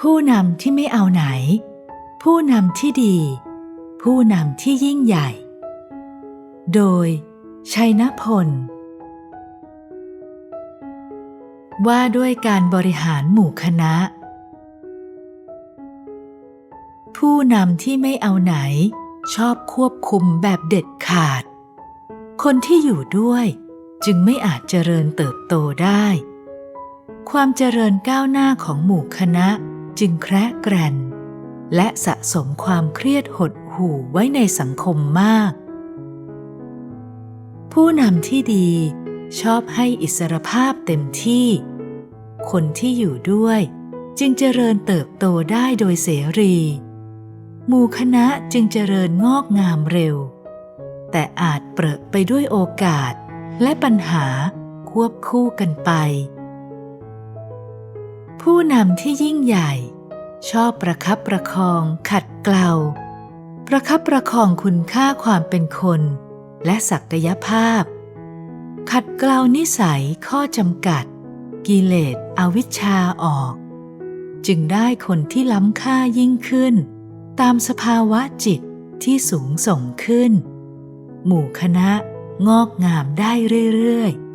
ผู้นำที่ไม่เอาไหน ผู้นำที่ดี ผู้นำที่ยิ่งใหญ่ โดย ชัยนพล ว่าด้วยการบริหารหมู่คณะ ผู้นำที่ไม่เอาไหน ชอบควบคุมแบบเด็ดขาด คนที่อยู่ด้วยจึงไม่อาจเจริญเติบโตได้ ความเจริญก้าวหน้าของหมู่คณะ จึงแคระแกรนและสะสมความเครียดหดหู่ไว้ในสังคมมาก ผู้นำที่ดีชอบให้อิสรภาพเต็มที่ คนที่อยู่ด้วยจึงเจริญเติบโตได้โดยเสรีหมู่คณะจึงเจริญงอกงามเร็ว แต่อาจเปรอะไปด้วยโอกาสและปัญหาควบคู่กันไป ผู้นำที่ยิ่งใหญ่ ชอบประคับประคองขัดเกลาประคับประคองคุณค่าความเป็นคน และศักยภาพ ขัดเกลานิสัยข้อจำกัด กิเลสอวิชชาออก จึงได้คนที่ล้ำค่ายิ่งขึ้น ตามสภาวะจิตที่สูงส่งขึ้น หมู่คณะงอกงามได้เรื่อยๆ